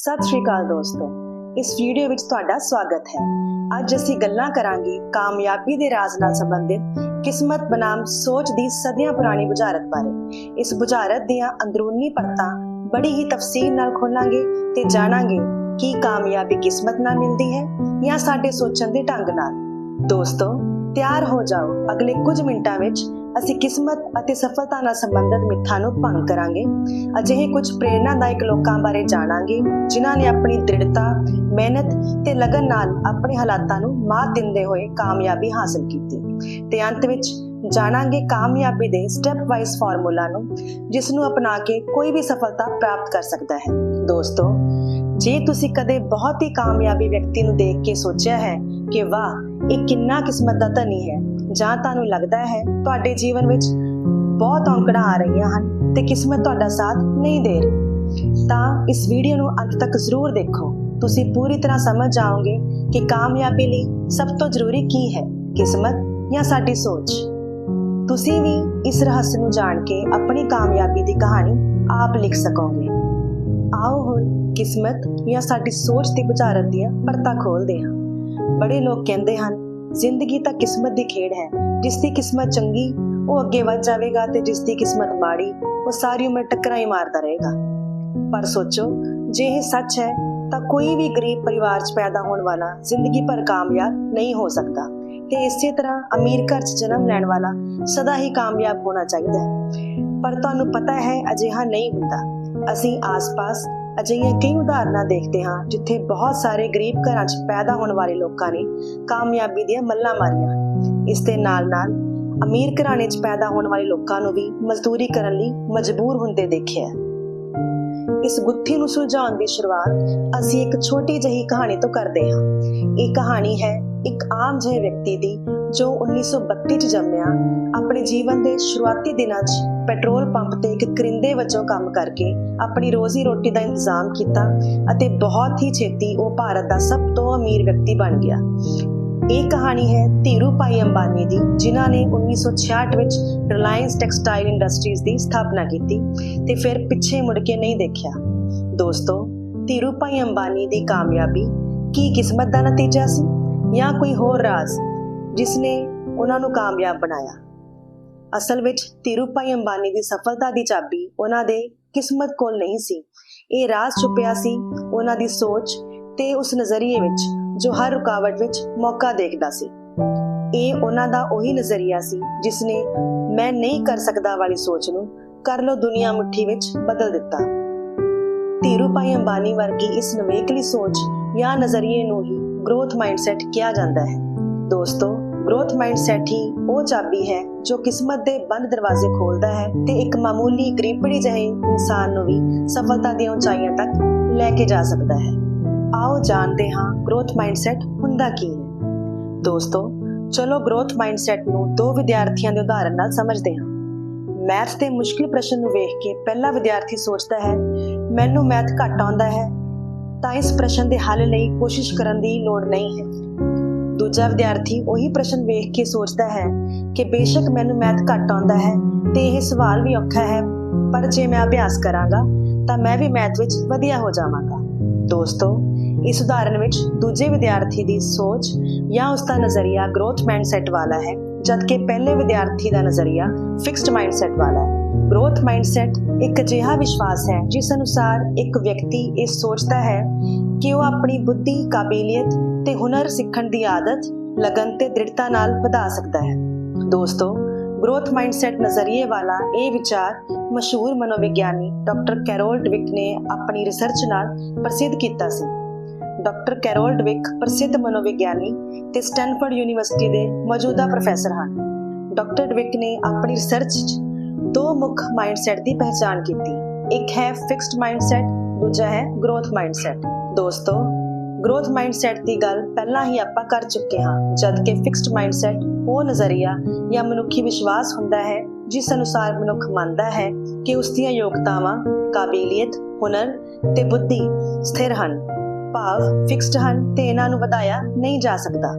ਸਤਿ ਸ਼੍ਰੀ ਅਕਾਲ ਦੋਸਤੋ। ਇਸ ਵੀਡੀਓ ਵਿੱਚ ਤੁਹਾਡਾ ਸਵਾਗਤ ਹੈ। ਅੱਜ ਅਸੀਂ ਗੱਲਾਂ ਕਰਾਂਗੇ ਕਾਮਯਾਬੀ ਦੇ ਰਾਜ਼ ਨਾਲ ਸੰਬੰਧਿਤ ਕਿਸਮਤ ਬਨਾਮ ਸੋਚ ਦੀ ਸਦੀਆਂ ਪੁਰਾਣੀ ਬੁਝਾਰਤ ਬਾਰੇ। ਇਸ ਬੁਝਾਰਤ ਦੀਆਂ ਅੰਦਰੂਨੀ ਪਰਤਾਂ ਬੜੀ ਹੀ ਤਫਸੀਲ ਨਾਲ ਖੋਲਾਂਗੇ ਤੇ ਜਾਣਾਂਗੇ ਕਿ ਕਾਮਯਾਬੀ ਕਿਸਮਤ ਨਾਲ ਮਿਲਦੀ ਹੈ ਜਾਂ ਸਾਡੇ ਸੋਚਣ ਦੇ ਢੰਗ ਨਾਲ। ਦੋਸਤੋ, ਤਿਆਰ ਹੋ ਜਾਓ ਅਗਲੇ ਕੁਝ ਮਿੰਟਾਂ ਵਿੱਚ ਅਸੀਂ ਕਿਸਮਤ ਅਤੇ ਸਫਲਤਾ ਨਾਲ ਸੰਬੰਧਿਤ ਮਿੱਥਾਂ ਨੂੰ ਭੰਗ ਕਰਾਂਗੇ। ਅਜਿਹੇ ਕੁਝ ਪ੍ਰੇਰਨਾਦਾਇਕ ਲੋਕਾਂ ਬਾਰੇ ਜਾਣਾਂਗੇ, ਜਿਨ੍ਹਾਂ ਨੇ ਆਪਣੀ ਦ੍ਰਿੜਤਾ, ਮਿਹਨਤ ਤੇ ਲਗਨ ਨਾਲ ਆਪਣੇ ਹਾਲਾਤਾਂ ਨੂੰ ਮਾਤ ਦਿੰਦੇ ਹੋਏ ਕਾਮਯਾਬੀ ਹਾਸਲ ਕੀਤੀ। ਤੇ ਅੰਤ ਵਿੱਚ ਜਾਣਾਂਗੇ ਕਾਮਯਾਬੀ ਦੇ ਸਟੈਪ ਵਾਈਜ਼ ਫਾਰਮੂਲਾ ਨੂੰ, ਜਿਸ ਨੂੰ ਅਪਣਾ ਕੇ ਕੋਈ ਵੀ ਸਫਲਤਾ ਪ੍ਰਾਪਤ ਕਰ ਸਕਦਾ ਹੈ। ਦੋਸਤੋ, ਜੇ ਤੁਸੀਂ ਕਦੇ ਬਹੁਤ ਹੀ ਕਾਮਯਾਬੀ ਵਿਅਕਤੀ ਨੂੰ ਦੇਖ ਕੇ ਸੋਚਿਆ ਹੈ ਕਿ ਵਾਹ ਇਹ ਕਿੰਨਾ ਕਿਸਮਤ ਦਾ ਧਨੀ ਹੈ। ਜਾਂ ਤੁਹਾਨੂੰ ਲੱਗਦਾ ਹੈ ਤੁਹਾਡੇ ਜੀਵਨ ਵਿੱਚ ਬਹੁਤ ਔਂਕੜਾਂ ਆ ਰਹੀਆਂ ਹਨ ਤੇ ਕਿਸਮਤ ਤੁਹਾਡਾ ਸਾਥ ਨਹੀਂ ਦੇ ਰਹੀ। ਤਾਂ ਇਸ ਵੀਡੀਓ ਨੂੰ ਅੰਤ ਤੱਕ ਜ਼ਰੂਰ ਦੇਖੋ। ਤੁਸੀਂ ਪੂਰੀ ਤਰ੍ਹਾਂ ਸਮਝ ਜਾਓਗੇ ਕਿ ਕਾਮਯਾਬੀ ਲਈ ਸਭ ਤੋਂ ਜ਼ਰੂਰੀ ਕੀ ਹੈ, ਕਿਸਮਤ ਜਾਂ ਸਾਡੀ ਸੋਚ। ਤੁਸੀਂ ਵੀ ਇਸ ਰਹੱਸ ਨੂੰ ਜਾਣ ਕੇ ਆਪਣੀ ਕਾਮਯਾਬੀ ਦੀ ਕਹਾਣੀ ਆਪ ਲਿਖ ਸਕੋਗੇ। ਆਓ ਹੁਣ ਕਿਸਮਤ ਜਾਂ ਸਾਡੀ ਸੋਚ ਦੀ ਵਿਚਾਰਤ ਦੀਆਂ ਪਰਤਾਂ ਖੋਲਦੇ ਹਾਂ। ਬੜੇ ਲੋਕ ਕਹਿੰਦੇ ਹਨ, ਜ਼ਿੰਦਗੀ ਤਾਂ ਕਿਸਮਤ ਦੀ ਖੇਡ ਹੈ ਜਿਸ ਦੀ ਕਿਸਮਤ ਚੰਗੀ, ਉਹ ਅੱਗੇ ਵੱਧ ਜਾਵੇਗਾ ਤੇ ਜਿਸ ਦੀ ਕਿਸਮਤ ਮਾੜੀ, ਉਹ ਸਾਰੀ ਉਮਰ ਟੱਕਰਾਂ ਹੀ ਮਾਰਦਾ ਰਹੇਗਾ। ਪਰ ਸੋਚੋ, ਜੇ ਇਹ ਸੱਚ ਹੈ, ਤਾਂ ਕੋਈ ਵੀ ਗਰੀਬ ਪਰਿਵਾਰ 'ਚ ਪੈਦਾ ਹੋਣ ਵਾਲਾ ਜ਼ਿੰਦਗੀ ਭਰ ਕਾਮਯਾਬ ਨਹੀਂ ਹੋ ਸਕਦਾ। ਤੇ ਇਸੇ ਤਰ੍ਹਾਂ ਅਮੀਰ ਘਰ 'ਚ ਜਨਮ ਲੈਣ ਵਾਲਾ ਸਦਾ ਹੀ ਕਾਮਯਾਬ ਹੋਣਾ ਚਾਹੀਦਾ ਹੈ। ਪਰ ਤੁਹਾਨੂੰ ਪਤਾ ਹੈ, ਅਜਿਹਾ ਨਹੀਂ ਹੁੰਦਾ। ਅਸੀਂ ਆਸ-ਪਾਸ ਅਜਿਹੀਆਂ ਕਈ ਉਦਾਹਰਨਾਂ ਦੇਖਦੇ ਹਾਂ ਜਿੱਥੇ ਬਹੁਤ ਸਾਰੇ ਗਰੀਬ ਘਰਾਂ 'ਚ ਪੈਦਾ ਹੋਣ ਵਾਲੇ ਲੋਕਾਂ ਨੇ ਕਾਮਯਾਬੀ ਦੀਆਂ ਮੱਲਾਂ ਮਾਰੀਆਂ। ਇਸ ਦੇ ਨਾਲ-ਨਾਲ ਅਮੀਰ ਘਰਾਣੇ 'ਚ ਪੈਦਾ ਹੋਣ ਵਾਲੇ ਲੋਕਾਂ ਨੂੰ ਵੀ ਮਜ਼ਦੂਰੀ ਕਰਨ ਲਈ ਮਜਬੂਰ ਹੁੰਦੇ ਦੇਖਿਆ ਇਸ ਗੁੱਥੀ ਨੂੰ ਸੁਲਝਾਉਣ ਦੀ ਸ਼ੁਰੂਆਤ ਅਸੀਂ ਇੱਕ ਛੋਟੀ ਜਿਹੀ ਕਹਾਣੀ ਤੋਂ ਕਰਦੇ ਹਾਂ। ਇਹ ਕਹਾਣੀ ਹੈ ਇੱਕ ਆਮ ਜਿਹੇ ਵਿਅਕਤੀ ਦੀ ਜੋ 1932 ਚ ਜੰਮਿਆ, ਆਪਣੇ ਜੀਵਨ ਦੇ ਸ਼ੁਰੂਆਤੀ ਦਿਨਾਂ 'ਚ ਪੈਟਰੋਲ ਪੰਪ ਤੇ ਇੱਕ ਕਰਿੰਦੇ ਵਜੋਂ ਕੰਮ ਕਰਕੇ ਆਪਣੀ ਰੋਜ਼ੀ ਰੋਟੀ ਦਾ ਇੰਤਜ਼ਾਮ ਕੀਤਾ ਅਤੇ ਬਹੁਤ ਹੀ ਛੇਤੀ ਉਹ ਭਾਰਤ ਦਾ ਸਭ ਤੋਂ ਅਮੀਰ ਵਿਅਕਤੀ ਬਣ ਗਿਆ। ਇਹ ਕਹਾਣੀ ਹੈ ਧੀਰੂ ਅੰਬਾਨੀ ਦੀ, ਜਿਨ੍ਹਾਂ ਨੇ 1966 ਵਿੱਚ ਰਿਲਾਇੰਸ ਟੈਕਸਟਾਈਲ ਇੰਡਸਟਰੀਜ਼ ਦੀ ਸਥਾਪਨਾ ਕੀਤੀ ਤੇ ਫਿਰ ਪਿੱਛੇ ਮੁੜ ਕੇ ਨਹੀਂ ਦੇਖਿਆ। ਦੋਸਤੋ, ਧੀਰੂ ਭਾਈ ਅੰਬਾਨੀ ਦੀ ਕਾਮਯਾਬੀ ਕੀ ਕਿਸਮਤ ਦਾ ਨਤੀਜਾ ਸੀ ਜਾਂ ਕੋਈ ਹੋਰ ਰਾਜ਼ ਜਿਸ ਨੇ ਉਹਨਾਂ ਨੂੰ ਕਾਮਯਾਬ ਬਣਾਇਆ? ਅਸਲ ਵਿੱਚ ਧੀਰੂ ਅੰਬਾਨੀ ਦੀ ਸਫਲਤਾ ਦੀ ਚਾਬੀ ਉਹਨਾਂ ਦੇ ਕਿਸਮਤ ਕੋਲ ਨਹੀਂ ਸੀ। ਇਹ ਰਾਜ਼ ਛੁਪਿਆ ਸੀ ਉਹਨਾਂ ਦੀ ਸੋਚ ਤੇ ਉਸ ਨਜ਼ਰੀਏ ਵਿੱਚ, ਜੋ ਹਰ ਰੁਕਾਵਟ ਵਿੱਚ ਮੌਕਾ ਦੇਖਦਾ ਸੀ। ਇਹ ਉਹਨਾਂ ਦਾ ਉਹੀ ਨਜ਼ਰੀਆ ਸੀ ਜਿਸ ਨੇ ਮੈਂ ਨਹੀਂ ਕਰ ਸਕਦਾ ਵਾਲੀ ਸੋਚ ਨੂੰ ਕਰ ਲੋ ਦੁਨੀਆ ਮੁੱਠੀ ਵਿੱਚ ਬਦਲ ਦਿੱਤਾ। ਧੀਰੂ ਭਾਈ ਅੰਬਾਨੀ ਵਰਗੀ ਇਸ ਨਵੇਕਲੀ ਸੋਚ ਜਾਂ ਨਜ਼ਰੀਏ ਨੂੰ ਹੀ ਗਰੋਥ ਮਾਈਂਡਸੈਟ ਕਿਹਾ ਜਾਂਦਾ ਹੈ। ਦੋਸਤੋ ਗਰੋਥ ਮਾਈਂਡਸੈਟ ਹੀ ਉਹ ਚਾਬੀ ਹੈ ਜੋ ਕਿਸਮਤ ਦੇ ਬੰਦ ਦਰਵਾਜ਼ੇ ਖੋਲਦਾ ਹੈ ਤੇ ਇੱਕ ਮਾਮੂਲੀ ਗਰੀਬੜੀ ਜਿਹੇ ਇਨਸਾਨ ਨੂੰ ਵੀ ਸਫਲਤਾ ਦੀਆਂ ਉਚਾਈਆਂ ਤੱਕ ਲੈ ਕੇ ਜਾ ਸਕਦਾ ਹੈ। ਆਓ ਜਾਣਦੇ ਹਾਂ ਗਰੋਥ ਮਾਈਂਡਸੈਟ ਹੁੰਦਾ ਕੀ ਹੈ। ਦੋਸਤੋ, ਚਲੋ ਗਰੋਥ ਮਾਈਂਡਸੈਟ ਨੂੰ ਦੋ ਵਿਦਿਆਰਥੀਆਂ ਦੇ ਉਦਾਹਰਨ ਨਾਲ ਸਮਝਦੇ ਹਾਂ। ਮੈਥ ਦੇ ਮੁਸ਼ਕਿਲ ਪ੍ਰਸ਼ਨ ਨੂੰ ਵੇਖ ਕੇ ਪਹਿਲਾ ਵਿਦਿਆਰਥੀ ਸੋਚਦਾ ਹੈ, ਮੈਨੂੰ ਮੈਥ ਘੱਟ ਆਉਂਦਾ ਹੈ, ਤਾਂ ਇਸ ਪ੍ਰਸ਼ਨ ਦੇ ਹੱਲ ਲਈ ਕੋਸ਼ਿਸ਼ ਕਰਨ ਦੀ ਲੋੜ ਨਹੀਂ ਹੈ। ਦੂਜਾ ਵਿਦਿਆਰਥੀ ਉਹੀ ਪ੍ਰਸ਼ਨ ਵੇਖ ਕੇ ਸੋਚਦਾ ਹੈ ਕਿ ਬੇਸ਼ੱਕ ਮੈਨੂੰ ਮੈਥ ਘੱਟ ਆਉਂਦਾ ਹੈ ਤੇ ਇਹ ਸਵਾਲ ਵੀ ਔਖਾ ਹੈ, ਪਰ ਜੇ ਮੈਂ ਅਭਿਆਸ ਕਰਾਂਗਾ, ਤਾਂ ਮੈਂ ਵੀ ਮੈਥ ਵਿੱਚ ਵਧੀਆ ਹੋ ਜਾਵਾਂਗਾ। ਦੋਸਤੋ, ਇਸ ਉਦਾਹਰਣ ਵਿੱਚ ਦੂਜੇ ਵਿਦਿਆਰਥੀ ਦੀ ਸੋਚ ਜਾਂ ਉਸ ਦਾ ਨਜ਼ਰੀਆ ਗਰੋਥ ਮਾਈਂਡਸੈਟ ਵਾਲਾ ਹੈ, ਜਦਕਿ ਪਹਿਲੇ ਵਿਦਿਆਰਥੀ ਦਾ ਨਜ਼ਰੀਆ ਫਿਕਸਡ ਮਾਈਂਡਸੈਟ ਵਾਲਾ ਹੈ। ਗਰੋਥ ਮਾਈਂਡਸੈਟ ਇੱਕ ਅਜਿਹਾ ਵਿਸ਼ਵਾਸ ਹੈ, ਜਿਸ ਅਨੁਸਾਰ ਇੱਕ ਵਿਅਕਤੀ ਇਹ ਸੋਚਦਾ ਹੈ ਕਿ ਉਹ ਆਪਣੀ ਬੁੱਧੀ, ਕਾਬਲੀਅਤ ਤੇ ਹੁਨਰ ਸਿੱਖਣ ਦੀ ਆਦਤ ਲਗਨ ਤੇ ਦ੍ਰਿੜਤਾ ਨਾਲ ਵਧਾ ਸਕਦਾ ਹੈ। ਦੋਸਤੋ ਗਰੋਥ ਮਾਈਂਡਸੈਟ ਨਜ਼ਰੀਏ ਵਾਲਾ ਇਹ ਵਿਚਾਰ ਮਸ਼ਹੂਰ ਮਨੋਵਿਗਿਆਨੀ ਡਾਕਟਰ ਕੈਰੋਲ ਡਵਿਕ ਨੇ ਆਪਣੀ ਰਿਸਰਚ ਨਾਲ ਪ੍ਰਸਿੱਧ ਕੀਤਾ ਸੀ। ਡਾਕਟਰ ਕੈਰੋਲ ਡਵਿਕ ਪ੍ਰਸਿੱਧ ਮਨੋਵਿਗਿਆਨੀ ਤੇ ਸਟੈਨਫੋਰਡ ਯੂਨੀਵਰਸਿਟੀ ਦੇ ਮੌਜੂਦਾ ਪ੍ਰੋਫੈਸਰ ਹਨ। ਡਾਕਟਰ ਡਵਿਕ ਨੇ ਆਪਣੀ ਰਿਸਰਚ 'ਚ ਦੋ ਮੁੱਖ ਮਾਈਂਡਸੈਟ ਦੀ ਪਹਿਚਾਣ ਕੀਤੀ। ਇੱਕ ਹੈ ਫਿਕਸਡ ਮਾਈਂਡਸੈਟ ਦੂਜਾ ਹੈ ਗਰੋਥ ਮਾਈਂਡਸੈਟ ਦੋਸਤੋ ਗਰੋਥ ਮਾਈਂਡਸੈਟ ਦੀ ਗੱਲ ਪਹਿਲਾਂ ਹੀ ਆਪਾਂ ਕਰ ਚੁੱਕੇ ਹਾਂ ਜਦਕਿ ਫਿਕਸਡ ਮਾਈਂਡਸੈਟ ਉਹ ਨਜ਼ਰੀਆ ਜਾਂ ਮਨੁੱਖੀ ਵਿਸ਼ਵਾਸ ਹੁੰਦਾ ਹੈ, ਜਿਸ ਅਨੁਸਾਰ ਮਨੁੱਖ ਮੰਨਦਾ ਹੈ ਕਿ ਉਸ ਦੀਆਂ ਯੋਗਤਾਵਾਂ ਕਾਬਲੀਅਤ, ਹੁਨਰ ਤੇ ਬੁੱਧੀ ਸਥਿਰ ਹਨ, ਭਾਵ ਫਿਕਸਡ ਹਨ ਤੇ ਇਹਨਾਂ ਨੂੰ ਵਧਾਇਆ ਨਹੀਂ ਜਾ ਸਕਦਾ।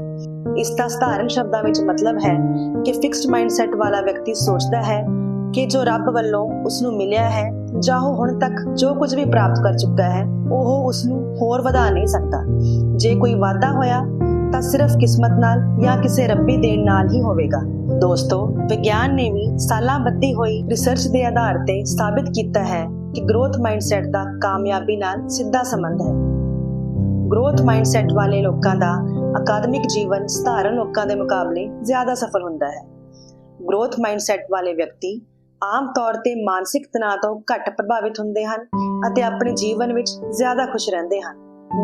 ਇਸ ਦਾ ਸਧਾਰਨ ਸ਼ਬਦਾਂ ਵਿੱਚ ਮਤਲਬ ਹੈ ਕਿ ਫਿਕਸਡ ਮਾਈਂਡਸੈਟ ਵਾਲਾ ਵਿਅਕਤੀ ਸੋਚਦਾ ਹੈ ਕਿ ਜੋ ਰੱਬ ਵੱਲੋਂ ਉਸ ਨੂੰ ਮਿਲਿਆ ਹੈ ਜਾਂ ਉਹ ਹੁਣ ਤੱਕ ਜੋ ਕੁਝ ਵੀ ਪ੍ਰਾਪਤ ਕਰ ਚੁੱਕਾ ਹੈ, ਉਹ ਉਸ ਨੂੰ ਹੋਰ ਵਧਾ ਨਹੀਂ ਸਕਦਾ। ਜੇ ਕੋਈ ਵਾਧਾ ਹੋਇਆ, ਤਾਂ ਸਿਰਫ ਕਿਸਮਤ ਨਾਲ ਜਾਂ ਕਿਸੇ ਰੱਬੀ ਦੇਣ ਨਾਲ ਹੀ ਹੋਵੇਗਾ। ਦੋਸਤੋ, ਵਿਗਿਆਨ ਨੇ ਵੀ ਸਾਲਾਂ ਬੱਧੀ ਹੋਈ ਰਿਸਰਚ ਦੇ ਆਧਾਰ ਤੇ ਸਾਬਿਤ ਕੀਤਾ ਹੈ ਕਿ ਗਰੋਥ ਮਾਈਂਡਸੈਟ ਦਾ ਕਾਮਯਾਬੀ ਨਾਲ ਸਿੱਧਾ ਸੰਬੰਧ ਹੈ। ਗਰੋਥ ਮਾਈਂਡਸੈਟ ਵਾਲੇ ਲੋਕਾਂ ਦਾ ਅਕਾਦਮਿਕ ਜੀਵਨ ਸਧਾਰਨ ਲੋਕਾਂ ਦੇ ਮੁਕਾਬਲੇ ਜ਼ਿਆਦਾ ਸਫਲ ਹੁੰਦਾ ਹੈ। ਗਰੋਥ ਮਾਈਂਡਸੈਟ ਵਾਲੇ ਵਿਅਕਤੀ ਆਮ ਤੌਰ ਤੇ ਮਾਨਸਿਕ ਤਣਾਅ ਤੋਂ ਘੱਟ ਪ੍ਰਭਾਵਿਤ ਹੁੰਦੇ ਹਨ ਅਤੇ ਆਪਣੇ ਜੀਵਨ ਵਿੱਚ ਜ਼ਿਆਦਾ ਖੁਸ਼ ਰਹਿੰਦੇ ਹਨ।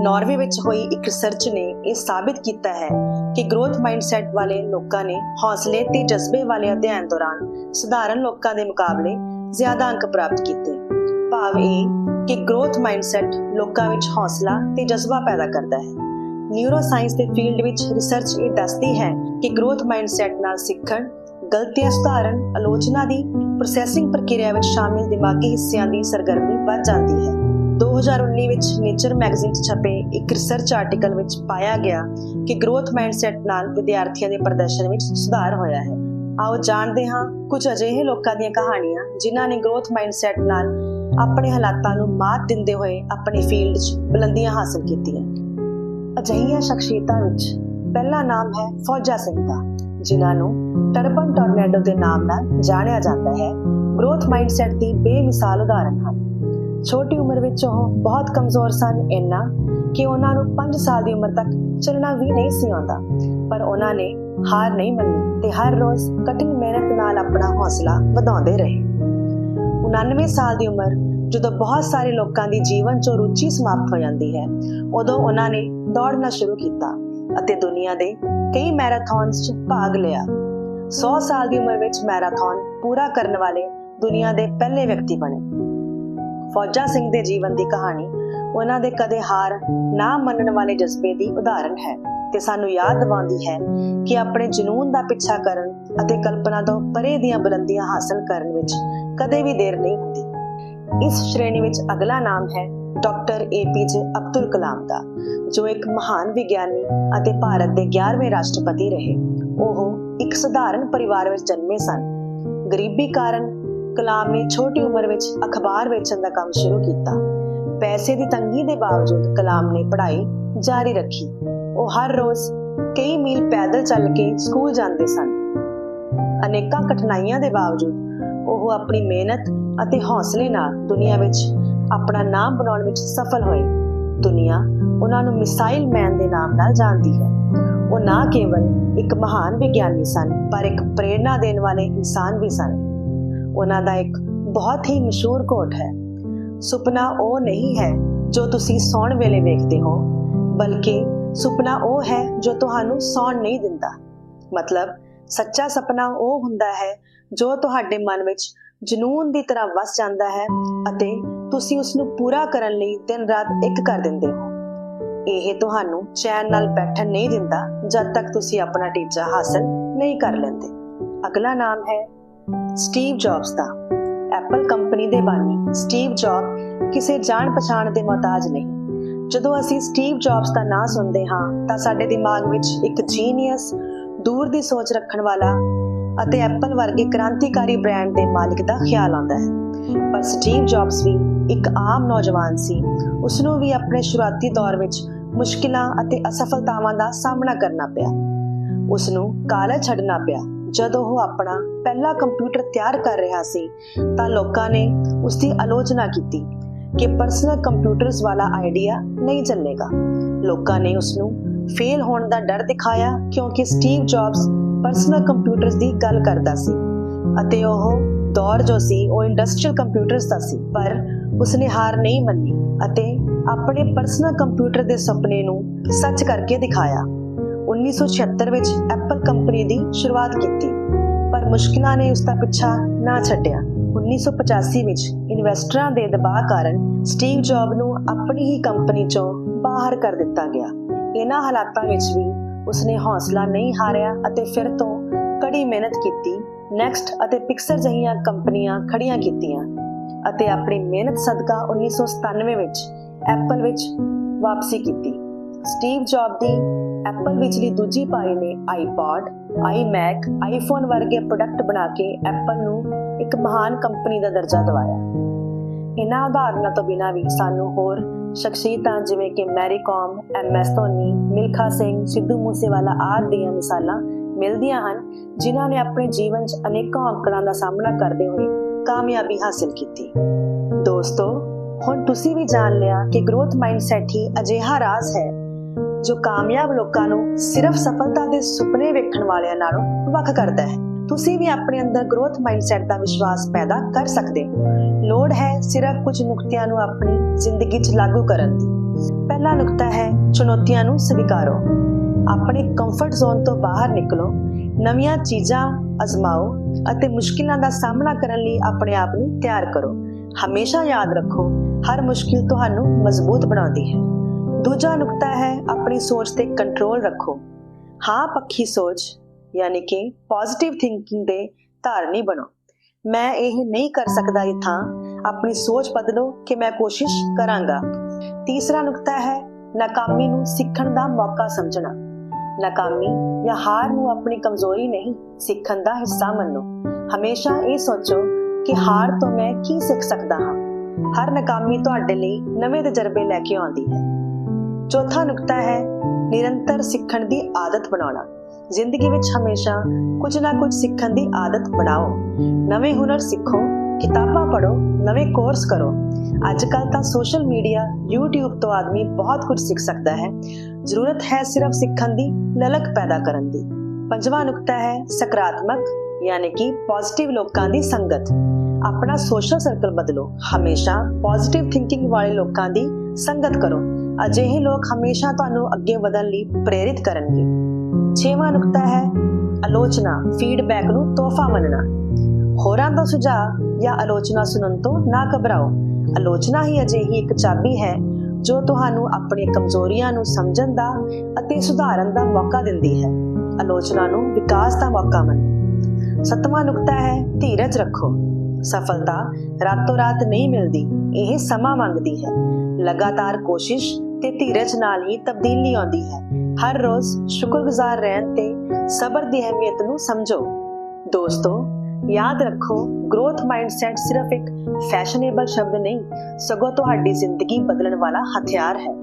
ਨਾਰਵੇ ਵਿੱਚ ਹੋਈ ਇੱਕ ਰਿਸਰਚ ਨੇ ਇਹ ਸਾਬਿਤ ਕੀਤਾ ਹੈ ਕਿ ਗਰੋਥ ਮਾਈਂਡਸੈਟ ਵਾਲੇ ਲੋਕਾਂ ਨੇ ਹੌਸਲੇ ਤੇ ਜਜ਼ਬੇ ਵਾਲੇ ਅਧਿਐਨ ਦੌਰਾਨ ਸਧਾਰਨ ਲੋਕਾਂ ਦੇ ਮੁਕਾਬਲੇ ਜ਼ਿਆਦਾ ਅੰਕ ਪ੍ਰਾਪਤ ਕੀਤੇ। ਭਾਵ ਇਹ ਕਿ ਗਰੋਥ ਮਾਈਂਡਸੈਟ ਲੋਕਾਂ ਵਿੱਚ ਹੌਸਲਾ ਤੇ ਜਜ਼ਬਾ ਪੈਦਾ ਕਰਦਾ ਹੈ। ਨਿਊਰੋ ਸਾਇੰਸ ਦੇ ਫੀਲਡ ਵਿੱਚ ਰਿਸਰਚ ਇਹ ਦੱਸਦੀ ਹੈ ਕਿ ਗਰੋਥ ਮਾਈਂਡਸੈਟ ਨਾਲ ਸਿੱਖਣ ਗਲਤੀਆਂ ਸੁਧਾਰਨ ਆਲੋਚਨਾ ਦੀ ਪ੍ਰੋਸੈਸਿੰਗ ਪ੍ਰਕਿਰਿਆ ਵਿੱਚ ਸ਼ਾਮਿਲ ਦਿਮਾਗੀ ਹਿੱਸਿਆਂ ਦੀ ਸਰਗਰਮੀ ਵੱਧ ਜਾਂਦੀ ਹੈ। 2019 ਵਿੱਚ ਨੇਚਰ ਮੈਗਜ਼ੀਨ 'ਚ ਛਪੇ ਇੱਕ ਰਿਸਰਚ ਆਰਟੀਕਲ ਵਿੱਚ ਪਾਇਆ ਗਿਆ ਕਿ ਗਰੋਥ ਮਾਈਂਡਸੈਟ ਨਾਲ ਵਿਦਿਆਰਥੀਆਂ ਦੇ ਪ੍ਰਦਰਸ਼ਨ ਵਿੱਚ ਸੁਧਾਰ ਹੋਇਆ ਹੈ। ਆਓ ਜਾਣਦੇ ਹਾਂ ਕੁਝ ਅਜਿਹੇ ਲੋਕਾਂ ਦੀਆਂ ਕਹਾਣੀਆਂ ਜਿਨ੍ਹਾਂ ਨੇ ਗਰੋਥ ਮਾਈਂਡਸੈਟ ਨਾਲ ਆਪਣੇ ਹਾਲਾਤਾਂ ਨੂੰ ਮਾਤ ਦਿੰਦੇ ਹੋਏ ਆਪਣੀ ਫੀਲਡ 'ਚ ਬੁਲੰਦੀਆਂ ਹਾਸਲ ਕੀਤੀਆਂ। ਅਜਿਹੀਆਂ ਸ਼ਖਸੀਅਤਾਂ ਵਿੱਚ ਪਹਿਲਾ ਨਾਮ ਹੈ ਫੌਜਾ ਸਿੰਘ ਦਾ। ਜਿਨ੍ਹਾਂ ਨੂੰ ਟਰਬਨ ਟੋਰਨੇਡੋ ਦੇ ਨਾਮ ਨਾਲ ਜਾਣਿਆ ਜਾਂਦਾ ਹੈ ਗਰੋਥ ਮਾਈਂਡਸੈਟ ਦੀ ਬੇਮਿਸਾਲ ਉਦਾਹਰਣ ਹਨ। ਛੋਟੀ ਉਮਰ ਵਿੱਚ ਉਹ ਬਹੁਤ ਕਮਜ਼ੋਰ ਸਨ, ਇੰਨਾ ਕਿ ਉਹਨਾਂ ਨੂੰ 5 ਸਾਲ ਦੀ ਉਮਰ ਤੱਕ ਚੱਲਣਾ ਵੀ ਨਹੀਂ ਸੀ ਆਉਂਦਾ। ਪਰ ਉਹਨਾਂ ਨੇ ਹਾਰ ਨਹੀਂ ਮੰਨੀ ਤੇ ਹਰ ਰੋਜ਼ ਕਠਿਨ ਮਿਹਨਤ ਨਾਲ ਆਪਣਾ ਹੌਸਲਾ ਵਧਾਉਂਦੇ ਰਹੇ। 99 ਸਾਲ ਦੀ ਉਮਰ, ਜਦੋਂ ਬਹੁਤ ਸਾਰੇ ਲੋਕਾਂ ਦੀ ਜੀਵਨ ਚੋਂ ਰੁਚੀ ਸਮਾਪਤ ਹੋ ਜਾਂਦੀ ਹੈ, ਉਦੋਂ ਉਹਨਾਂ ਨੇ ਦੌੜਨਾ ਸ਼ੁਰੂ ਕੀਤਾ ਅਤੇ ਦੁਨੀਆ ਦੇ ਕਈ ਮੈਰਾਥਨਸ 'ਚ ਭਾਗ ਲਿਆ। 100 ਸਾਲ ਦੀ ਉਮਰ ਵਿੱਚ ਮੈਰਾਥਨ ਪੂਰਾ ਕਰਨ ਵਾਲੇ ਦੁਨੀਆ ਦੇ ਪਹਿਲੇ ਵਿਅਕਤੀ ਬਣੇ। ਫੌਜਾ ਸਿੰਘ ਦੇ ਜੀਵਨ ਦੀ ਕਹਾਣੀ ਉਹਨਾਂ ਦੇ ਕਦੇ ਹਾਰ ਨਾ ਮੰਨਣ ਵਾਲੇ ਜਜ਼ਬੇ ਦੀ ਉਦਾਹਰਣ ਹੈ ਤੇ ਸਾਨੂੰ ਯਾਦ ਦਿਵਾਉਂਦੀ ਹੈ ਕਿ ਆਪਣੇ ਜਨੂਨ ਦਾ ਪਿੱਛਾ ਕਰਨ ਅਤੇ ਕਲਪਨਾ ਤੋਂ ਪਰੇ ਦੀਆਂ ਬੁਲੰਦੀਆਂ ਹਾਸਲ ਕਰਨ ਵਿੱਚ ਕਦੇ ਵੀ ਦੇਰ ਨਹੀਂ ਹੁੰਦੀ। ਇਸ ਸ਼੍ਰੇਣੀ ਵਿੱਚ ਅਗਲਾ ਨਾਮ ਹੈ doctor A P J Abdul Kalam ਦਾ, ਜੋ ਇੱਕ ਮਹਾਨ ਵਿਗਿਆਨੀ ਅਤੇ ਭਾਰਤ ਦੇ 11ਵੇਂ ਰਾਸ਼ਟਰਪਤੀ ਰਹੇ। ਉਹ ਇੱਕ ਸਧਾਰਨ ਪਰਿਵਾਰ ਵਿੱਚ ਜਨਮੇ ਸਨ। ਗਰੀਬੀ ਕਾਰਨ ਕਲਾਮ ਨੇ ਛੋਟੀ ਉਮਰ ਵਿੱਚ ਅਖਬਾਰ ਵੇਚਣ ਦਾ ਕੰਮ ਸ਼ੁਰੂ ਕੀਤਾ। ਪੈਸੇ ਦੀ ਤੰਗੀ ਦੇ ਬਾਵਜੂਦ ਕਲਾਮ ਨੇ ਪੜ੍ਹਾਈ ਜਾਰੀ ਰੱਖੀ। ਉਹ ਹਰ ਰੋਜ਼ ਕਈ ਮੀਲ ਪੈਦਲ ਚੱਲ ਕੇ ਸਕੂਲ ਜਾਂਦੇ ਸਨ। ਅਨੇਕਾਂ ਕਠਿਨਾਈਆਂ ਦੇ ਬਾਵਜੂਦ ਉਹ ਆਪਣੀ ਮਿਹਨਤ ਅਤੇ ਹੌਸਲੇ ਨਾਲ ਦੁਨੀਆ ਵਿੱਚ ਆਪਣਾ ਨਾਮ ਬਣਾਉਣ ਵਿੱਚ ਸਫਲ ਹੋਏ। ਦੁਨੀਆ ਉਹਨਾਂ ਨੂੰ ਮਿਸਾਈਲ ਮੈਨ ਦੇ ਨਾਮ ਨਾਲ ਜਾਣਦੀ ਹੈ। ਉਹ ਨਾ ਕੇਵਲ ਇੱਕ ਮਹਾਨ ਵਿਗਿਆਨੀ ਸਨ, ਪਰ ਇੱਕ ਪ੍ਰੇਰਣਾ ਦੇਣ ਵਾਲੇ ਇਨਸਾਨ ਵੀ ਸਨ। ਉਹਨਾਂ ਦਾ ਇੱਕ ਬਹੁਤ ਹੀ ਮਸ਼ਹੂਰ ਕੋਟ ਹੈ। ਸੁਪਨਾ ਉਹ ਨਹੀਂ ਹੈ ਜੋ ਤੁਸੀਂ ਸੌਣ ਵੇਲੇ ਵੇਖਦੇ ਹੋ, ਬਲਕਿ ਸੁਪਨਾ ਉਹ ਹੈ ਜੋ ਤੁਹਾਨੂੰ ਸੌਣ ਨਹੀਂ ਦਿੰਦਾ। ਮਤਲਬ, ਸੱਚਾ ਸੁਪਨਾ ਉਹ ਹੁੰਦਾ ਹੈ ਜੋ ਤੁਹਾਡੇ ਮਨ ਵਿੱਚ ਜਨੂਨ ਦੀ ਤਰ੍ਹਾਂ ਵਸ ਜਾਂਦਾ ਹੈ ਅਤੇ ਤੁਸੀਂ ਉਸ ਨੂੰ ਪੂਰਾ ਕਰਨ ਲਈ ਦਿਨ ਰਾਤ ਇੱਕ ਕਰ ਦਿੰਦੇ ਹੋ। ਇਹ ਤੁਹਾਨੂੰ ਚੈਨ ਨਾਲ ਬੈਠਣ ਨਹੀਂ ਦਿੰਦਾ ਜਦ ਤੱਕ ਤੁਸੀਂ ਆਪਣਾ ਟੀਚਾ ਹਾਸਲ ਨਹੀਂ ਕਰ ਲੈਂਦੇ। ਅਗਲਾ ਨਾਮ ਹੈ ਸਟੀਵ ਜੌਬਸ ਦਾ। ਐਪਲ ਕੰਪਨੀ ਦੇ ਬਾਨੀ ਸਟੀਵ ਜੌਬ ਕਿਸੇ ਜਾਣ ਪਛਾਣ ਦੇ ਮੁਹਤਾਜ ਨਹੀਂ। ਜਦੋਂ ਅਸੀਂ ਸਟੀਵ ਜੌਬਸ ਦਾ ਨਾਮ ਸੁਣਦੇ ਹਾਂ ਤਾਂ ਸਾਡੇ ਦਿਮਾਗ ਵਿੱਚ ਇੱਕ ਜੀਨੀਅਸ, ਦੂਰ ਦੀ ਸੋਚ ਰੱਖਣ ਵਾਲਾ ਅਤੇ ਐਪਲ ਵਰਗੇ ਕ੍ਰਾਂਤੀਕਾਰੀ ਬ੍ਰਾਂਡ ਦੇ ਮਾਲਕ ਦਾ ਖਿਆਲ ਆਉਂਦਾ ਹੈ। ਪਰ ਸਟੀਵ ਜੌਬਸ ਵੀ ਇੱਕ ਆਮ ਨੌਜਵਾਨ ਸੀ। ਉਸ ਨੂੰ ਵੀ ਆਪਣੇ ਸ਼ੁਰੂਆਤੀ ਦੌਰ ਵਿੱਚ ਮੁਸ਼ਕਿਲਾਂ ਅਤੇ ਅਸਫਲਤਾਵਾਂ ਦਾ ਸਾਹਮਣਾ ਕਰਨਾ ਪਿਆ। ਉਸ ਨੂੰ ਕਾਲਜ ਛੱਡਣਾ ਪਿਆ। ਜਦੋਂ ਉਹ ਆਪਣਾ ਪਹਿਲਾ ਕੰਪਿਊਟਰ ਤਿਆਰ ਕਰ ਰਿਹਾ ਸੀ, ਤਾਂ ਲੋਕਾਂ ਨੇ ਉਸ ਦੀ ਆਲੋਚਨਾ ਕੀਤੀ ਕਿ ਪਰਸਨਲ ਕੰਪਿਊਟਰਸ ਵਾਲਾ ਆਈਡੀਆ ਨਹੀਂ ਚੱਲੇਗਾ। ਲੋਕਾਂ ਨੇ ਉਸ ਨੂੰ ਫੇਲ ਹੋਣ ਦਾ ਡਰ ਦਿਖਾਇਆ ਕਿਉਂਕਿ ਸਟੀਵ ਜੌਬਸ ਪਰਸਨਲ ਕੰਪਿਊਟਰਸ ਦੀ ਗੱਲ ਕਰਦਾ ਸੀ ਅਤੇ ਉਹ ਦੌਰ ਜੋ ਸੀ, ਉਹ ਇੰਡਸਟਰੀਅਲ ਕੰਪਿਊਟਰਸ ਦਾ ਸੀ, ਪਰ ਉਸਨੇ ਹਾਰ ਨਹੀਂ ਮੰਨੀ ਅਤੇ ਆਪਣੇ ਪਰਸਨਲ ਕੰਪਿਊਟਰ ਦੇ ਸੁਪਨੇ ਨੂੰ ਸੱਚ ਕਰਕੇ ਦਿਖਾਇਆ। 1976 ਵਿੱਚ ਐਪਲ ਕੰਪਨੀ ਦੀ ਸ਼ੁਰੂਆਤ ਕੀਤੀ, ਪਰ ਮੁਸ਼ਕਿਲਾਂ ਨੇ ਉਸ ਦਾ ਪਿੱਛਾ ਨਾ ਛੱਡਿਆ। 1985 ਵਿੱਚ ਇਨਵੈਸਟਰਾਂ ਦੇ ਦਬਾਅ ਕਾਰਨ ਸਟੀਵ ਜੌਬ ਨੂੰ ਆਪਣੀ ਹੀ ਕੰਪਨੀ ਚੋਂ ਬਾਹਰ ਕਰ ਦਿੱਤਾ ਗਿਆ। ਇਹਨਾਂ ਹਾਲਾਤਾਂ ਵਿੱਚ ਵੀ ਉਸਨੇ ਹੌਸਲਾ ਨਹੀਂ ਹਾਰਿਆ ਅਤੇ ਫਿਰ ਤੋਂ ਕੜੀ ਮਿਹਨਤ ਕੀਤੀ ਨੈਕਸਟ ਅਤੇ ਪਿਕਸਰ ਜਿਹੀਆਂ ਕੰਪਨੀਆਂ ਖੜੀਆਂ ਕੀਤੀਆਂ ਅਤੇ ਆਪਣੀ ਮਿਹਨਤ ਸਦਕਾ 1997 ਵਿੱਚ ਐਪਲ ਵਿੱਚ ਵਾਪਸੀ ਕੀਤੀ। ਸਟੀਵ ਜੌਬ ਦੀ ਐਪਲ ਵਿਚਲੀ ਦੂਜੀ ਪਾਰੀ ਨੇ ਆਈਪੌਡ, ਆਈਮੈਕ, ਆਈਫੋਨ ਵਰਗੇ ਪ੍ਰੋਡਕਟ ਬਣਾ ਕੇ ਐਪਲ ਨੂੰ ਇੱਕ ਮਹਾਨ ਕੰਪਨੀ ਦਾ ਦਰਜਾ ਦਿਵਾਇਆ। ਇਹਨਾਂ ਉਦਾਹਰਨਾਂ ਤੋਂ ਬਿਨਾਂ ਵੀ ਸਾਨੂੰ ਹੋਰ ਸ਼ਖਸੀਅਤਾਂ ਜਿਵੇਂ ਕਿ ਮੈਰੀ ਕਾਮ, ਐਮ ਐਸ ਧੋਨੀ, ਮਿਲਖਾ ਸਿੰਘ, ਸਿੱਧੂ ਮੂਸੇਵਾਲਾ ਆਦਿ ਦੀਆਂ ਮਿਸਾਲਾਂ ਮਿਲਦੀਆਂ ਹਨ, ਜਿਨ੍ਹਾਂ ਨੇ ਆਪਣੇ ਜੀਵਨ 'ਚ ਅਨੇਕਾਂ ਔਕੜਾਂ ਦਾ ਸਾਹਮਣਾ ਕਰਦੇ ਹੋਏ ਕਾਮਯਾਬੀ ਹਾਸਲ ਕੀਤੀ। ਦੋਸਤੋ, ਹੁਣ ਤੁਸੀਂ ਵੀ ਜਾਣ ਲਿਆ ਕਿ ਗਰੋਥ ਮਾਈਂਡਸੈਟ ਹੀ ਅਜਿਹਾ ਰਾਜ਼ ਹੈ, ਜੋ ਕਾਮਯਾਬ ਲੋਕਾਂ ਨੂੰ ਸਿਰਫ ਸਫਲਤਾ ਦੇ ਸੁਪਨੇ ਵੇਖਣ ਵਾਲਿਆਂ ਨਾਲੋਂ ਵੱਖ ਕਰਦਾ ਹੈ। ਤੁਸੀਂ ਵੀ ਆਪਣੇ ਅੰਦਰ ਗਰੋਥ ਮਾਈਂਡਸੈਟ ਦਾ ਵਿਸ਼ਵਾਸ ਪੈਦਾ ਕਰ ਸਕਦੇ ਹੋ। ਲੋੜ ਹੈ ਸਿਰਫ ਕੁਝ ਨੁਕਤਿਆਂ ਨੂੰ ਆਪਣੀ ਜ਼ਿੰਦਗੀ 'ਚ ਲਾਗੂ ਕਰਨ ਦੀ। ਪਹਿਲਾ ਨੁਕਤਾ ਹੈ ਚੁਣੌਤੀਆਂ ਨੂੰ ਸਵੀਕਾਰੋ। ਆਪਣੇ ਕੰਫਰਟ ਜ਼ੋਨ ਤੋਂ ਬਾਹਰ ਨਿਕਲੋ। ਨਵੀਆਂ ਚੀਜ਼ਾਂ ਅਜ਼ਮਾਓ ਅਤੇ ਮੁਸ਼ਕਿਲਾਂ ਦਾ ਸਾਹਮਣਾ ਕਰਨ ਲਈ ਆਪਣੇ ਆਪ ਨੂੰ ਤਿਆਰ ਕਰੋ। ਹਮੇਸ਼ਾ ਯਾਦ ਰੱਖੋ, ਹਰ ਮੁਸ਼ਕਿਲ ਤੁਹਾਨੂੰ ਮਜ਼ਬੂਤ ਬਣਾਉਂਦੀ ਹੈ। ਦੂਜਾ ਨੁਕਤਾ ਹੈ ਆਪਣੀ ਸੋਚ ਤੇ ਕੰਟਰੋਲ ਰੱਖੋ। ਹਾਂ, ਪੱਖੀ ਸੋਚ ਯਾਨੀ ਕਿ ਪੋਜ਼ਿਟਿਵ ਥਿੰਕਿੰਗ ਦੇ ਧਾਰਨੀ ਬਣੋ। ਮੈਂ ਇਹ ਨਹੀਂ ਕਰ ਸਕਦਾ ਇਹ ਥਾਂ। ਆਪਣੀ ਸੋਚ ਬਦਲੋ ਕਿ ਮੈਂ ਕੋਸ਼ਿਸ਼ ਕਰਾਂਗਾ। ਤੀਸਰਾ ਨੁਕਤਾ ਹੈ ਨਾਕਾਮੀ ਨੂੰ ਸਿੱਖਣ ਦਾ ਮੌਕਾ ਸਮਝਣਾ। ਨਾਕਾਮੀ ਜਾਂ ਹਾਰ ਨੂੰ ਆਪਣੀ ਕਮਜ਼ੋਰੀ ਨਹੀਂ, ਸਿੱਖਣ ਦਾ ਹਿੱਸਾ ਮੰਨੋ। ਹਮੇਸ਼ਾ ਇਹ ਸੋਚੋ ਕਿ ਹਾਰ ਤੋਂ ਮੈਂ ਕੀ ਸਿੱਖ ਸਕਦਾ ਹਾਂ। ਹਰ ਨਾਕਾਮੀ ਤੁਹਾਡੇ ਲਈ ਨਵੇਂ ਤਜਰਬੇ ਲੈ ਕੇ ਆਉਂਦੀ ਹੈ। ਚੌਥਾ ਨੁਕਤਾ ਹੈ ਨਿਰੰਤਰ ਸਿੱਖਣ ਦੀ ਆਦਤ ਬਣਾਉਣਾ। ਜ਼ਿੰਦਗੀ ਵਿੱਚ ਹਮੇਸ਼ਾ ਕੁਝ ਨਾ ਕੁਝ ਸਿੱਖਣ ਦੀ ਆਦਤ ਬਣਾਓ। ਨਵੇਂ ਹੁਨਰ ਸਿੱਖੋ, ਕਿਤਾਬਾਂ ਪੜ੍ਹੋ, ਨਵੇਂ ਕੋਰਸ ਕਰੋ। ਅੱਜ ਕੱਲ ਤਾਂ ਸੋਸ਼ਲ ਮੀਡੀਆ YouTube ਤੋਂ ਆਦਮੀ ਬਹੁਤ ਕੁਝ ਸਿੱਖ ਸਕਦਾ ਹੈ। ਜ਼ਰੂਰਤ ਹੈ ਸਿਰਫ ਸਿੱਖਣ ਦੀ ਲਲਕ ਪੈਦਾ ਕਰਨ ਦੀ। ਪੰਜਵਾਂ ਨੁਕਤਾ ਹੈ ਸਕਾਰਾਤਮਕ, ਯਾਨੀ ਕਿ ਪੋਜ਼ਿਟਿਵ ਲੋਕਾਂ ਦੀ ਸੰਗਤ। ਆਪਣਾ ਸੋਸ਼ਲ ਸਰਕਲ ਬਦਲੋ। ਹਮੇਸ਼ਾ ਪੋਜ਼ਿਟਿਵ ਥਿੰਕਿੰਗ ਵਾਲੇ ਲੋਕਾਂ ਦੀ ਸੰਗਤ ਕਰੋ। ਅਜਿਹੇ ਲੋਕ ਹਮੇਸ਼ਾ ਤੁਹਾਨੂੰ ਅੱਗੇ ਵਧਣ ਲਈ ਪ੍ਰੇਰਿਤ ਕਰਨਗੇ। ਛੇਵਾਂ ਨੁਕਤਾ ਹੈ ਆਲੋਚਨਾ ਫੀਡਬੈਕ ਨੂੰ ਤੋਹਫਾ ਮੰਨਣਾ। ਹੋਰਾਂ ਦਾ ਸੁਝਾਅ ਜਾਂ ਆਲੋਚਨਾ ਸੁਣਨ ਤੋਂ ਨਾ ਘਬਰਾਓ। ਆਲੋਚਨਾ ਹੀ ਅਜਿਹੀ ਇੱਕ ਚਾਬੀ ਹੈ ਜੋ ਤੁਹਾਨੂੰ ਆਪਣੀਆਂ ਕਮਜ਼ੋਰੀਆਂ ਨੂੰ ਸਮਝਣ ਦਾ ਅਤੇ ਸੁਧਾਰਨ ਦਾ ਮੌਕਾ ਦਿੰਦੀ ਹੈ। ਆਲੋਚਨਾ ਨੂੰ ਵਿਕਾਸ ਦਾ ਮੌਕਾ ਮੰਨੋ। ਸੱਤਵਾਂ ਨੁਕਤਾ ਹੈ ਧੀਰਜ ਰੱਖੋ। ਸਫਲਤਾ ਰਾਤੋਂ ਰਾਤ ਨਹੀਂ ਮਿਲਦੀ, ਇਹ ਸਮਾਂ ਮੰਗਦੀ ਹੈ। ਲਗਾਤਾਰ ਕੋਸ਼ਿਸ਼ ਤੇ ਧੀਰਜ ਨਾਲ ਹੀ ਤਬਦੀਲੀ ਆਉਂਦੀ ਹੈ। ਹਰ ਰੋਜ਼ ਸ਼ੁਕਰਗੁਜ਼ਾਰ ਰਹਿਣ ਤੇ ਸਬਰ ਦੀ ਅਹਿਮੀਅਤ ਨੂੰ ਸਮਝੋ। ਦੋਸਤੋ, ਯਾਦ ਰੱਖੋ ਗਰੋਥ ਮਾਈਂਡਸੈਟ ਸਿਰਫ ਇੱਕ ਫੈਸ਼ਨੇਬਲ ਸ਼ਬਦ ਨਹੀਂ, ਸਗੋਂ ਤੁਹਾਡੀ ਜ਼ਿੰਦਗੀ ਬਦਲਣ ਵਾਲਾ ਹਥਿਆਰ ਹੈ।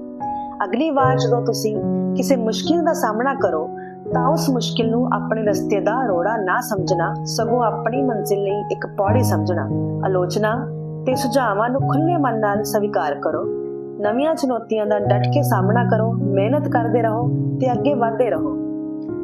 ਅਗਲੀ ਵਾਰ ਜਦੋਂ ਤੁਸੀਂ ਕਿਸੇ ਮੁਸ਼ਕਿਲ ਦਾ ਸਾਹਮਣਾ ਕਰੋ, ਤਾਂ ਉਸ ਮੁਸ਼ਕਿਲ ਨੂੰ ਆਪਣੇ ਰਸਤੇ ਦਾ ਰੋੜਾ ਨਾ ਸਮਝਣਾ, ਸਗੋਂ ਆਪਣੀ ਮੰਜ਼ਿਲ ਲਈ ਇੱਕ ਪੌੜੀ ਸਮਝਣਾ। ਆਲੋਚਨਾ ਤੇ ਸੁਝਾਵਾਂ ਨੂੰ ਖੁੱਲੇ ਮਨ ਨਾਲ ਸਵੀਕਾਰ ਕਰੋ। ਨਵੀਆਂ ਚੁਣੌਤੀਆਂ ਦਾ ਡਟ ਕੇ ਸਾਹਮਣਾ ਕਰੋ, ਮਿਹਨਤ ਕਰਦੇ ਰਹੋ ਤੇ ਅੱਗੇ ਵਧਦੇ ਰਹੋ।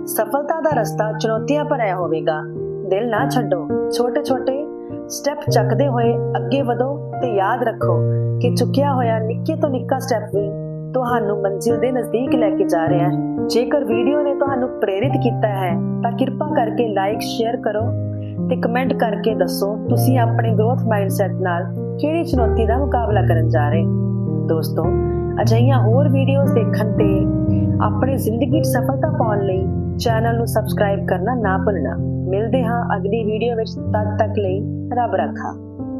ਸਫਲਤਾ ਦਾ ਰਸਤਾ ਚੁਣੌਤੀਆਂ ਭਰਿਆ ਹੋਵੇਗਾ। ਦਿਲ ਨਾ ਛੱਡੋ। ਛੋਟੇ ਛੋਟੇ ਸਟੈਪ ਚੱਕਦੇ ਹੋਏ ਅੱਗੇ ਵਧੋ ਤੇ ਯਾਦ ਰੱਖੋ ਕਿ ਚੁੱਕਿਆ ਹੋਇਆ ਨਿੱਕੇ ਤੋਂ ਨਿੱਕਾ ਸਟੈਪ ਵੀ ਤੁਹਾਨੂੰ ਮੰਜ਼ਿਲ ਦੇ ਨਜ਼ਦੀਕ ਲੈ ਕੇ ਜਾ ਰਿਹਾ ਹੈ। ਜੇਕਰ ਵੀਡੀਓ ਨੇ ਤੁਹਾਨੂੰ ਪ੍ਰੇਰਿਤ ਕੀਤਾ ਹੈ, ਤਾਂ ਕਿਰਪਾ ਕਰਕੇ ਲਾਈਕ ਸ਼ੇਅਰ ਕਰੋ ਤੇ ਕਮੈਂਟ ਕਰਕੇ ਦੱਸੋ ਤੁਸੀਂ ਆਪਣੇ ਗਰੋਥ ਮਾਈਂਡਸੈਟ ਨਾਲ ਕਿਹੜੀ ਚੁਣੌਤੀ ਦਾ ਮੁਕਾਬਲਾ ਕਰਨ ਜਾ ਰਹੇ ਹੋ। ਦੋਸਤੋ, ਅਜਿਹੀਆਂ ਹੋਰ ਵੀਡੀਓਜ਼ ਦੇਖਣ ਤੇ ਆਪਣੀ ਜ਼ਿੰਦਗੀ 'ਚ ਸਫਲਤਾ ਪਾਉਣ ਲਈ ਚੈਨਲ ਨੂੰ ਸਬਸਕ੍ਰਾਈਬ ਕਰਨਾ ਨਾ ਭੁੱਲਣਾ। ਮਿਲਦੇ ਹਾਂ ਅਗਲੀ ਵੀਡੀਓ ਵਿੱਚ, ਤਦ ਤੱਕ ਲਈ ਰੱਬ ਰੱਖਾ।